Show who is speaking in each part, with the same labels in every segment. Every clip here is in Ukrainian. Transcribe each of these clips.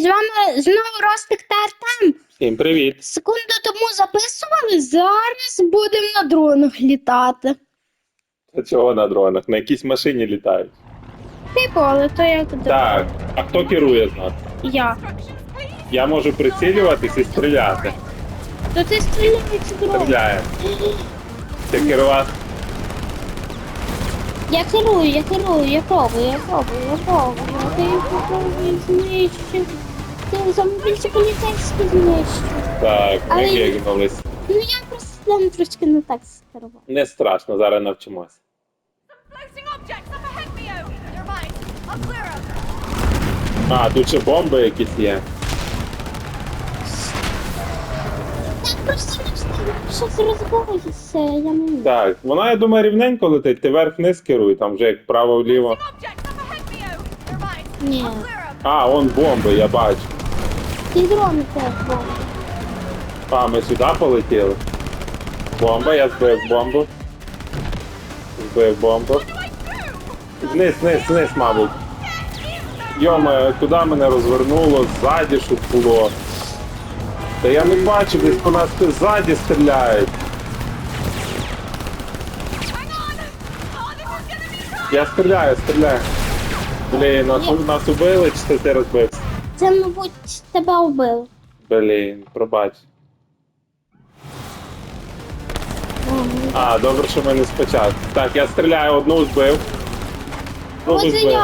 Speaker 1: з вами знову Ростик та Артем.
Speaker 2: Всім привіт.
Speaker 1: Секунду тому записували, зараз будемо на дронах літати.
Speaker 2: Та чого на дронах? На якійсь машині літають.
Speaker 1: Типу, але то як
Speaker 2: Так, а хто керує з нас?
Speaker 1: я.
Speaker 2: Я можу прицілюватись і стріляти.
Speaker 1: То ти стріляється дрон.
Speaker 2: Стріляє. Ти керувати?
Speaker 1: Я керую, я керую, я пробую, я пробую, я пробую. Ти попробуй знищити. Ти замобільці поліцейські знищити.
Speaker 2: Так, ми
Speaker 1: Але-
Speaker 2: гігнулись.
Speaker 1: Ну я просто там трошки не так скерував.
Speaker 2: Не страшно, зараз навчимось.
Speaker 3: Floating objects up ahead, Mio! They're mine. I'll clear them.
Speaker 2: А, тут ще бомби якісь є.
Speaker 1: Я просто не встигну, щось розбоюся, я не можу.
Speaker 2: Так, вона, я думаю, рівненько летить. Ти вверх-вниз керуй, там вже як право-вліво.
Speaker 3: Objects up ahead, Mio! They're mine.
Speaker 1: Ні.
Speaker 3: I'll clear them.
Speaker 2: А, он бомби, я бачу.
Speaker 1: Ті дрони теж бомби.
Speaker 2: А, ми сюди полетіли. Бомба, я збив бомбу. Збив бомбу. Вниз, вниз, вниз, мабуть. Йоме, куди мене розвернуло? Ззаді щоб було. Та я не бачу, десь по нас ззаді стріляють. Я стріляю, стріляю. Блін, нас, нас убили чи ти розбився?
Speaker 1: Це, мабуть, тебе вбили.
Speaker 2: Блін, пробач. А, добре, що ми не спочатку. Так, я стріляю, одну збив.
Speaker 1: Оце
Speaker 2: збив.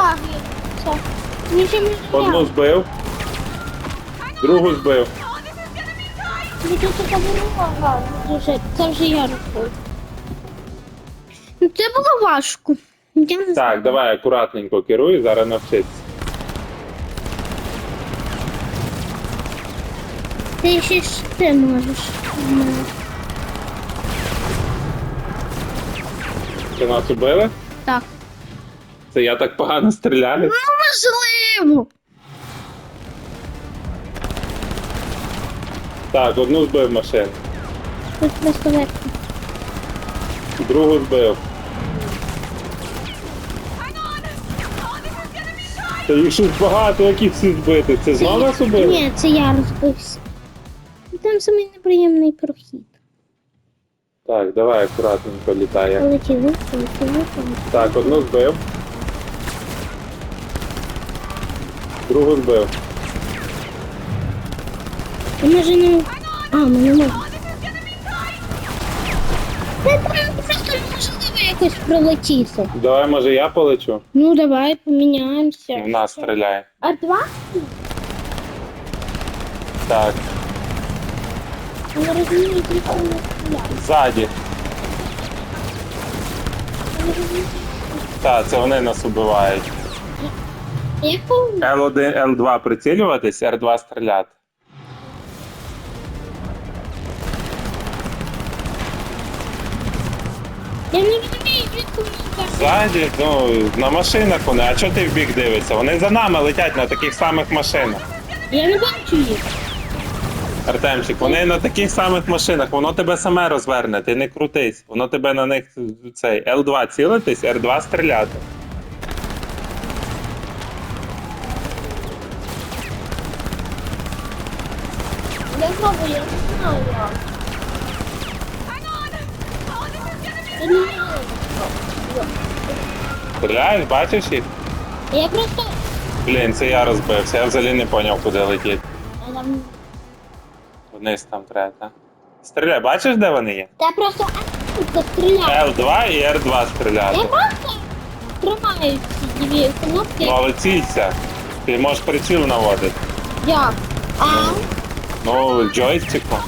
Speaker 1: Нічим не
Speaker 2: Одну збив. Другу збив.
Speaker 1: Ви тут така ворога. Дуже. Це вже я рахую. Ну, Це було важко. Я не
Speaker 2: Так,
Speaker 1: знаю.
Speaker 2: давай акуратненько керуй, зараз навчиться.
Speaker 1: Ти ще ж ти можеш. Ну,
Speaker 2: нас убили?
Speaker 1: Так.
Speaker 2: Це я так погано стріляю?
Speaker 1: Ну, можливо.
Speaker 2: Так, одну збив машину.
Speaker 1: Тут просто легко.
Speaker 2: Другу збив. Та їх щось багато, яких всі збити. Це знову нас убили?
Speaker 1: Ні, це я розбився. Там самий неприємний прохід.
Speaker 2: Так, давай акуратненько літає.
Speaker 1: Полетіли, полетіли, полетіли.
Speaker 2: Так, одну збив. Другу збив.
Speaker 1: А може не... А, ми не можемо. Це там просто неможливо якось пролетіти.
Speaker 2: Давай, може, я полечу?
Speaker 1: Ну, давай поміняємося.
Speaker 2: В нас стріляє.
Speaker 1: А два?
Speaker 2: Так,
Speaker 1: не розумію,
Speaker 2: ззаді.
Speaker 1: Не розумію.
Speaker 2: Так, це вони нас убивають.
Speaker 1: Як повинно?
Speaker 2: L1, L2 прицілюватись, R2 стріляти.
Speaker 1: Я не розумію, звідки мені кажуть.
Speaker 2: Ззаді, ну, на машинах вони. А чого ти в бік дивишся? Вони за нами летять на таких самих машинах.
Speaker 1: Я не бачу їх.
Speaker 2: Артемчик, вони на таких самих машинах, воно тебе саме розверне, ти не крутись. Воно тебе на них цей L2 цілитись, R2 стріляти.
Speaker 1: Я пробую, я не знаю. Я не знаю.
Speaker 2: Стріляєш, бачиш їх?
Speaker 1: Я просто...
Speaker 2: Блін, це я розбився, я взагалі не зрозумів, куди летіти.
Speaker 1: Я там...
Speaker 2: Вниз там треба, так? Стріляй, бачиш, де вони є?
Speaker 1: Я просто постріляю.
Speaker 2: L2 і R2
Speaker 1: Я
Speaker 2: стріляти.
Speaker 1: просто тримаю ці дві кнопки.
Speaker 2: Ну, але цілься. Ти можеш приціл наводити.
Speaker 1: Як? А?
Speaker 2: Ну, джойстиком.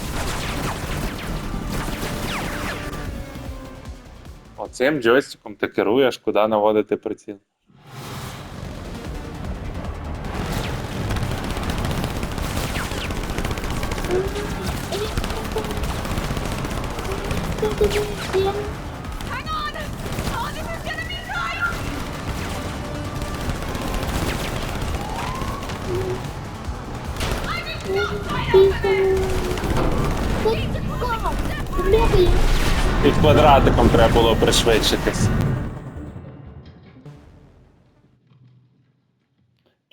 Speaker 2: Оцим джойстиком ти керуєш, куди наводити приціл. Під квадратиком треба було пришвидшитись.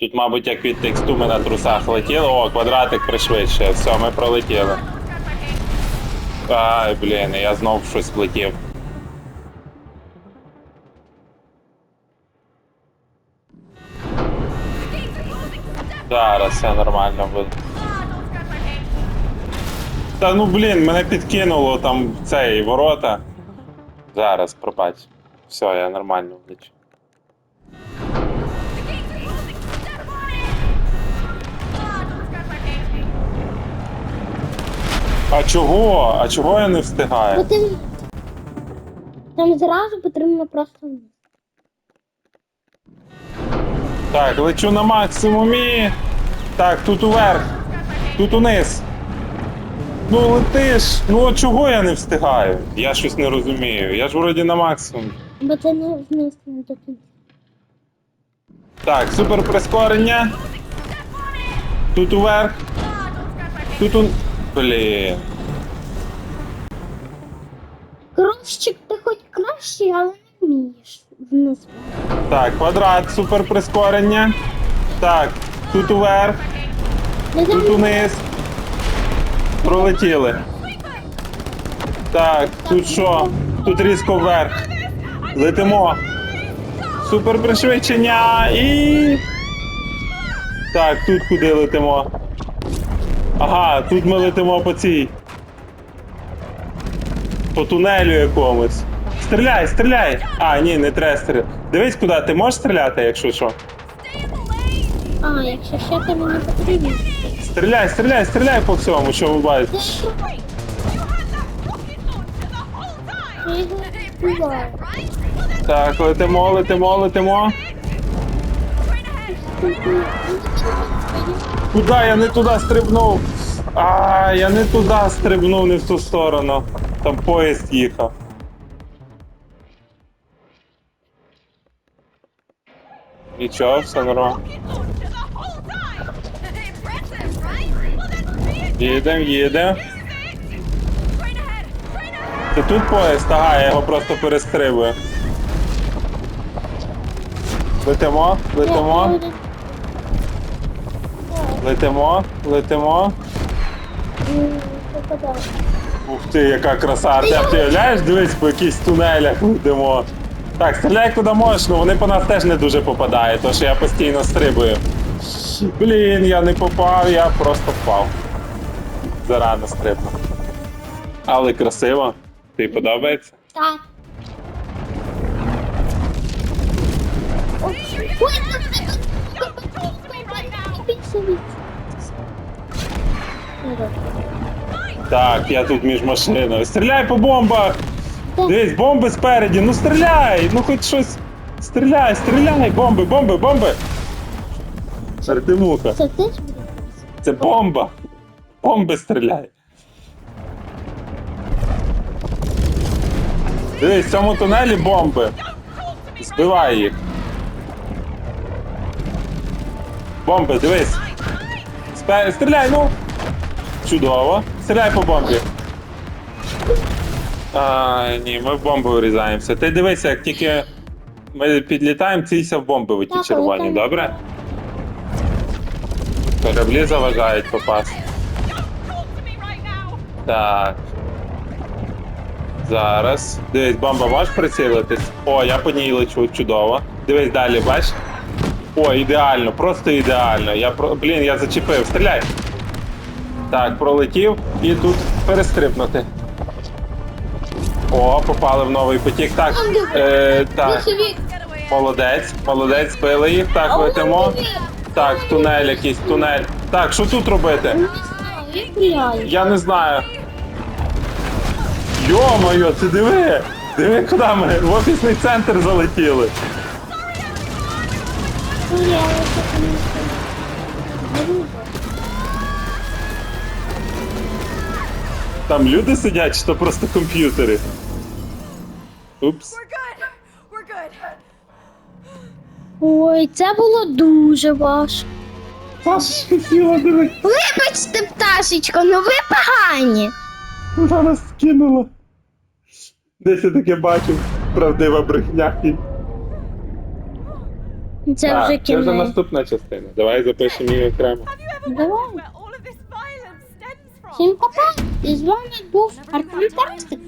Speaker 2: Тут, мабуть, як від тексту ми на трусах летіли. О, квадратик пришвидшує. Все, ми пролетіли. Ай, блін, я знов щось влетів. Зараз все нормально буде. Та ну блін, мене підкинуло там цей ворота. Зараз, пробач. Все, я нормально влечу. А чого? А чого я не встигаю?
Speaker 1: ти... Там зразу потрібно просто.
Speaker 2: Так, лечу на максимумі. Так, тут уверх, тут униз. Ну летиш. Ну от чого я не встигаю? Я щось не розумію. Я ж вроді на максимум.
Speaker 1: Бо це не вниз не до кінця.
Speaker 2: Так, супер прискорення. Тут уверх. Тут у. Блін.
Speaker 1: Кросчик ти хоч кращий, але не вмієш вниз.
Speaker 2: Так, квадрат, супер прискорення. Так, тут уверх,
Speaker 1: Не
Speaker 2: тут униз. Пролетіли. Так, тут що? Тут різко вверх. Летимо. Супер пришвидшення і. Так, тут куди летимо? Ага, тут ми летимо по цій. По тунелю якомусь. Стріляй, стріляй! А, ні, не треба стріляти. Дивись, куди ти можеш стріляти, якщо що.
Speaker 1: А, якщо ще ти мені потрібно.
Speaker 2: Стріляй, стріляй, стріляй по всьому, що ви бачите. Так, летимо, летимо, летимо. Куди я не туди стрибнув? А, я не туди стрибнув, не в ту сторону. Там поїзд їхав. Нічого, все нормально. Їдем, їдем. Це тут поїзд, ага, я його просто перестрибую. Летимо, летимо, летимо, летимо. Ух ти, яка краса, Артем, ти уявляєш, дивись, по якихось тунелях летимо. Так, стріляй куди можеш, ну вони по нас теж не дуже попадають, тому що я постійно стрибую. Блін, я не попав, я просто впав. Зарано стрибнув. Але красиво. Тобі подобається?
Speaker 1: Так. Ой,
Speaker 2: Так, я тут між машиною. Стріляй по бомбах! Дивись, бомби спереді, ну стріляй! Ну хоч щось. Стріляй, стріляй! Бомби, бомби, бомби! Артемуха,
Speaker 1: Це буде?
Speaker 2: це бомба! Бомби стріляй! Дивись, в цьому тунелі бомби. Збивай їх. Бомби, дивись. Спе- Стріляй, ну! Чудово. Стріляй по бомбі. А, ні, ми в бомбу врізаємося. Ти дивися, як тільки ми підлітаємо, цілься в бомби в ті червоні, добре? Кораблі заважають попасти. Так. Зараз. Дивись, бомба можеш прицілитись? О, я по ній лечу, чудово. Дивись далі, бач? О, ідеально, просто ідеально. Я про. Блін, я зачепив. Стріляй! Так, пролетів і тут перестрибнути. О, попали в новий потік. Так, е, так. Молодець, молодець, спили їх. Так, летимо. Так, тунель якийсь, тунель. Так, що тут робити?
Speaker 1: Я.
Speaker 2: Я не знаю. Йо-моє, ти диви! Диви, куди ми в офісний центр залетіли. Там люди сидять, чи то просто комп'ютери. Упс.
Speaker 3: We're good. We're good.
Speaker 1: Ой, це було дуже важко.
Speaker 2: Паша хотіла диви.
Speaker 1: Вибачте, пташечко, ну ви погані.
Speaker 2: Вона нас скинула. Десь я таке бачив. Правдива брехня.
Speaker 1: Це вже
Speaker 2: Так, це вже
Speaker 1: кінець.
Speaker 2: наступна частина. Давай запишемо її окремо.
Speaker 1: Давай. Всім пока! І з вами був Артем Тарстик.